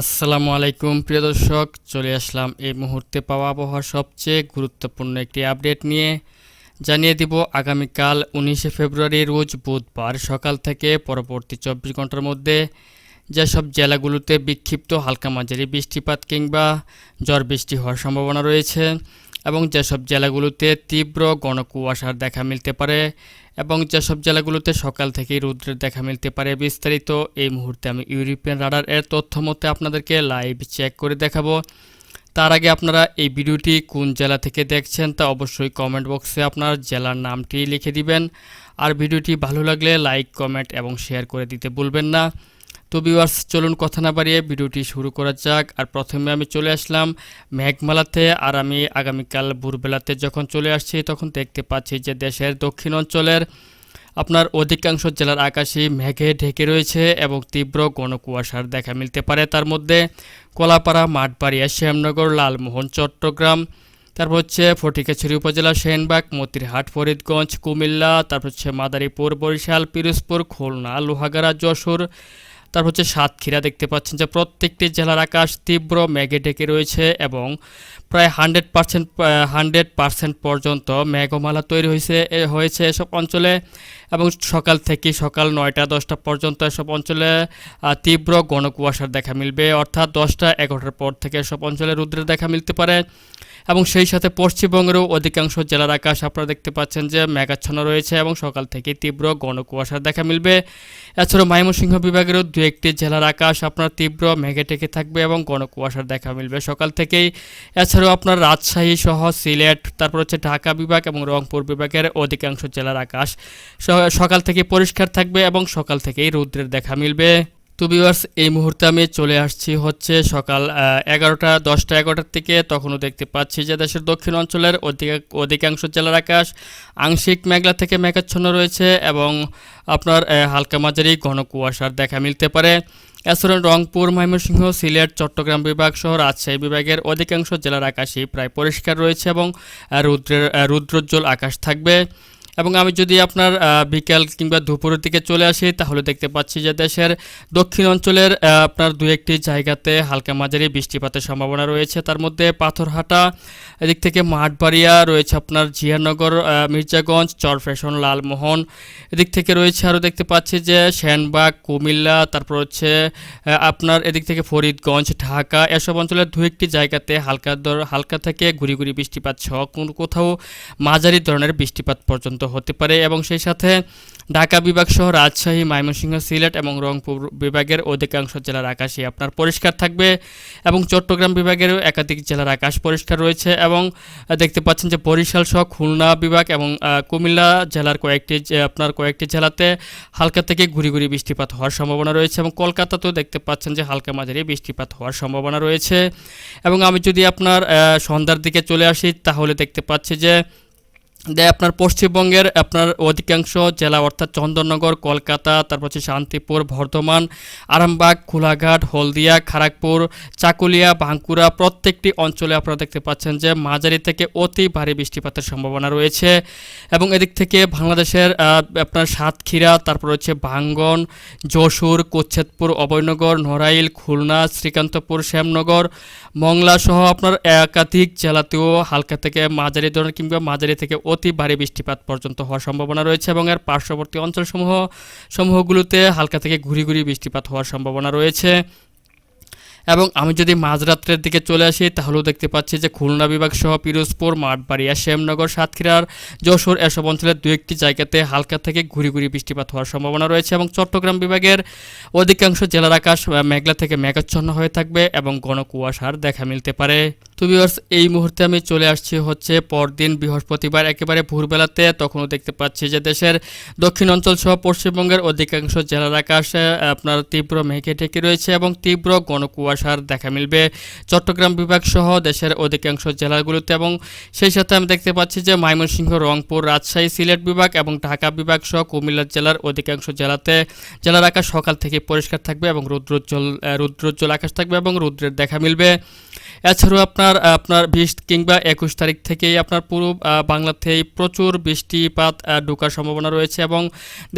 আসসালামু আলাইকুম, প্রিয় দর্শক। চলে আসলাম এই মুহূর্তে পাওয়া আবহাওয়ার সবচেয়ে গুরুত্বপূর্ণ একটি আপডেট নিয়ে। জানিয়ে দিব, আগামীকাল উনিশে ফেব্রুয়ারি, রোজ বুধবার সকাল থেকে পরবর্তী চব্বিশ ঘণ্টার মধ্যে যেসব জেলাগুলোতে বিক্ষিপ্ত হালকা মাঝারি বৃষ্টিপাত কিংবা ঝড় বৃষ্টি হওয়ার সম্ভাবনা রয়েছে এবং যেসব জেলাগুলোতে তীব্র গণকুয়াশার দেখা মিলতে পারে এবং যেসব জেলাগুলোতে সকাল থেকেই রৌদ্রের দেখা মিলতে পারে বিস্তারিত এই মুহূর্তে আমি ইউরোপিয়ান রাডার এর তথ্য মতে আপনাদেরকে লাইভ চেক করে দেখাবো। তার আগে আপনারা এই ভিডিওটি কোন জেলা থেকে দেখছেন তা অবশ্যই কমেন্ট বক্সে আপনার জেলার নামটি লিখে দিবেন। আর ভিডিওটি ভালো লাগলে লাইক কমেন্ট এবং শেয়ার করে দিতে ভুলবেন না। তো ভিউয়ার্স চলুন কথা না বাড়িয়ে ভিডিওটি শুরু করা যাক। আর প্রথমে আমি চলে আসলাম মেঘমালাতে, আর আমি আগামীকাল ভোরবেলাতে যখন চলে আসছি, তখন দেখতে পাচ্ছি যে দেশের দক্ষিণ অঞ্চলের আপনার অধিকাংশ জেলার আকাশই মেঘে ঢেকে রয়েছে এবং তীব্র ঘন কুয়াশার দেখা মিলতে পারে। তার মধ্যে কলাপাড়া, মাঠবাড়িয়া, শ্যামনগর, লালমোহন, চট্টগ্রাম, তারপর হচ্ছে ফটিকাছড়ি উপজেলা, সেনবাগ, মতিরহাট, ফরিদগঞ্জ, কুমিল্লা, তারপর হচ্ছে মাদারীপুর, বরিশাল, পিরোজপুর, খুলনা, লোহাগাড়া, যশোর তারপর হচ্ছে সাতক্ষীরা দেখতে পাচ্ছেন যে প্রত্যেকটি জেলার আকাশ তীব্র মেঘে ঢেকে রয়েছে এবং প্রায় হান্ড্রেড পার্সেন্ট হান্ড্রেড পার্সেন্ট পর্যন্ত মেঘমালা তৈরি হয়েছে হয়েছে এসব অঞ্চলে এবং সকাল থেকে সকাল নয়টা, দশটা পর্যন্ত এসব অঞ্চলে তীব্র ঘন কুয়াশার দেখা মিলবে। অর্থাৎ দশটা এগারোটার পর থেকে এসব অঞ্চলে রুদ্রের দেখা মিলতে পারে। এবং সেই সাথে পশ্চিমবঙ্গেরও অধিকাংশ জেলার আকাশ আপনারা দেখতে পাচ্ছেন যে মেঘাচ্ছন্ন রয়েছে এবং সকাল থেকে তীব্র ঘন কুয়াশার দেখা মিলবে। এছাড়াও ময়মনসিংহ বিভাগেরও দু একটি জেলার আকাশ আপনার তীব্র মেঘে টেকে থাকবে এবং ঘন কুয়াশার দেখা মিলবে সকাল থেকেই। এছাড়াও আপনার রাজশাহী সহ সিলেট, তারপর হচ্ছে ঢাকা বিভাগ এবং রংপুর বিভাগের অধিকাংশ জেলার আকাশ সকাল থেকে পরিষ্কার থাকবে এবং সকাল থেকেই রৌদ্রের দেখা মিলবে। তো ভিউয়ার্স এই মুহূর্তে আমি চলে আসছি হচ্ছে সকাল এগারোটা, দশটা, এগারোটার থেকে তখনও দেখতে পাচ্ছি যে দেশের দক্ষিণ অঞ্চলের অধিক, অধিকাংশ জেলার আকাশ আংশিক মেঘলা থেকে মেঘাচ্ছন্ন রয়েছে এবং আপনার হালকা মাঝারি ঘন কুয়াশার দেখা মিলতে পারে। এছাড়া রংপুর, ময়মনসিংহ, সিলেট, চট্টগ্রাম বিভাগ সহ রাজশাহী বিভাগের অধিকাংশ জেলার আকাশই প্রায় পরিষ্কার রয়েছে এবং রুদ্রের রুদ্রোজ্জ্বল আকাশ থাকবে। এবং আমি যদি আপনার বিকাল কিংবা দুপুরের দিকে চলে আসি, তাহলে দেখতে পাচ্ছি যে দেশের দক্ষিণ অঞ্চলের আপনার দু একটি জায়গাতে হালকা মাঝারি বৃষ্টিপাতের সম্ভাবনা রয়েছে। তার মধ্যে পাথরহাটা, এদিক থেকে মাঠবাড়িয়া রয়েছে আপনার জিয়ানগর মির্জাগঞ্জ, চরফ্যাশন, লালমোহন। এদিক থেকে রয়েছে আরও দেখতে পাচ্ছি যে শ্যানবাগ কুমিল্লা, তারপর হচ্ছে আপনার এদিক থেকে ফরিদগঞ্জ, ঢাকা, এসব অঞ্চলের দু একটি জায়গাতে হালকা হালকা থেকে ঘুরি ঘুরি বৃষ্টিপাত সহ কোনো কোথাও মাঝারি ধরনের বৃষ্টিপাত পর্যন্ত হতে পারে এবং সেই সাথে ঢাকা বিভাগ সহ রাজশাহী, ময়মনসিংহ, সিলেট এবং রংপুর বিভাগের অধিকাংশ জেলার আকাশই আপনার পরিষ্কার থাকবে এবং চট্টগ্রাম বিভাগেরও একাধিক জেলার আকাশ পরিষ্কার রয়েছে এবং দেখতে পাচ্ছেন যে বরিশাল সহ খুলনা বিভাগ এবং কুমিল্লা জেলার কয়েকটি আপনার কয়েকটি জেলাতে হালকা থেকে ঘুরি ঘুরি বৃষ্টিপাত হওয়ার সম্ভাবনা রয়েছে এবং কলকাতাতেও দেখতে পাচ্ছেন যে হালকা মাঝারি বৃষ্টিপাত হওয়ার সম্ভাবনা রয়েছে এবং আমি যদি আপনার সন্ধ্যার দিকে চলে আসি তাহলে দেখতে পাচ্ছি যে যে আপনার পশ্চিমবঙ্গের আপনার অধিকাংশ জেলা অর্থাৎ চন্দননগর, কলকাতা, তারপর হচ্ছে শান্তিপুর, বর্ধমান, আরামবাগ কোলাঘাট হলদিয়া খড়গপুর চাকুলিয়া, বাঁকুড়া প্রত্যেকটি অঞ্চলে আপনারা দেখতে পাচ্ছেন যে মাঝারি থেকে অতি ভারী বৃষ্টিপাতের সম্ভাবনা রয়েছে। এবং এদিক থেকে বাংলাদেশের আপনার সাতক্ষীরা, তারপর হচ্ছে ভাঙ্গন যশোর কোচ্ছেদপুর অভয়নগর, নড়াইল, খুলনা, শ্রীকান্তপুর, শ্যামনগর, মংলা সহ আপনার একাধিক জেলাতেও হালকা থেকে মাঝারি ধরনের কিংবা মাঝারি থেকে অতি ভারী বৃষ্টিপাত পর্যন্ত হওয়ার সম্ভাবনা রয়েছে এবং এর পার্শ্ববর্তী অঞ্চলসমূহ, সমূহগুলোতে হালকা থেকে ঘুরি ঘুরি বৃষ্টিপাত হওয়ার সম্ভাবনা রয়েছে। এবং আমি যদি মাঝরাত্রের দিকে চলে আসি, তাহলেও দেখতে পাচ্ছি যে খুলনা বিভাগ সহ পিরোজপুর, মাঠবাড়িয়া, শ্যামনগর, সাতক্ষীরার, যশোর এসব অঞ্চলের দু একটি জায়গাতে হালকা থেকে ঘুরি ঘুরি বৃষ্টিপাত হওয়ার সম্ভাবনা রয়েছে এবং চট্টগ্রাম বিভাগের অধিকাংশ জেলার আকাশ মেঘলা থেকে মেঘাচ্ছন্ন হয়ে থাকবে এবং ঘন কুয়াশার দেখা মিলতে পারে। তো ভিউয়ার্স এই মুহূর্তে আমি চলে আসছি হচ্ছে পরদিন বৃহস্পতিবার। একেবারে ভোরবেলাতে তখনও দেখতে পাচ্ছি যে দেশের দক্ষিণ অঞ্চল সহ পশ্চিমবঙ্গের অধিকাংশ জেলার আকাশে আপনার তীব্র মেঘে ঢেকে রয়েছে এবং তীব্র গণকুয়াশার দেখা মিলবে। চট্টগ্রাম বিভাগ সহ দেশের অধিকাংশ জেলাগুলোতে এবং সেই সাথে আমি দেখতে পাচ্ছি যে ময়মনসিংহ, রংপুর, রাজশাহী, সিলেট বিভাগ এবং ঢাকা বিভাগ সহ কুমিল্লা জেলার অধিকাংশ জেলাতে জেলার আকাশ সকাল থেকে পরিষ্কার থাকবে এবং রৌদ্রোজ্জ্বল রৌদ্রোজ্জ্বল আকাশ থাকবে এবং রুদ্রের দেখা মিলবে। এছাড়াও আপনার আপনার আপনার বিশ কিংবা একুশ তারিখ থেকেই আপনার পুরো বাংলাতেই প্রচুর বৃষ্টিপাত ঢোকার সম্ভাবনা রয়েছে এবং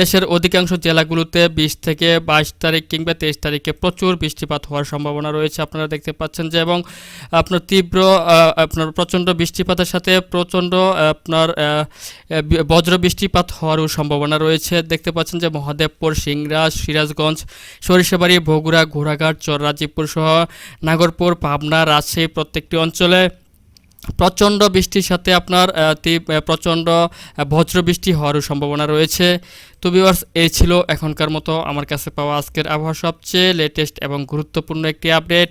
দেশের অধিকাংশ জেলাগুলোতে বিশ থেকে বাইশ তারিখ কিংবা তেইশ তারিখে প্রচুর বৃষ্টিপাত হওয়ার সম্ভাবনা রয়েছে। আপনারা দেখতে পাচ্ছেন যে এবং আপনার তীব্র আপনার প্রচণ্ড বৃষ্টিপাতের সাথে প্রচণ্ড আপনার বজ্র বৃষ্টিপাত হওয়ারও সম্ভাবনা রয়েছে। দেখতে পাচ্ছেন যে মহাদেবপুর, সিংড়া, সিরাজগঞ্জ, সরিষাবাড়ি, বগুড়া, ঘোড়াঘাট চর রাজীবপুর সহ নাগরপুর, পাবনা, রাজশাহী প্রত্যেকটি অঞ্চলে প্রচণ্ড বৃষ্টির সাথে আপনার প্রচণ্ড বজ্র বৃষ্টি হওয়ারও সম্ভাবনা রয়েছে। তো ভিউয়ার্স এই ছিল এখনকার মতো। আমার কাছে পাওয়া আজকের আবহাওয়া সবচেয়ে লেটেস্ট এবং গুরুত্বপূর্ণ একটি আপডেট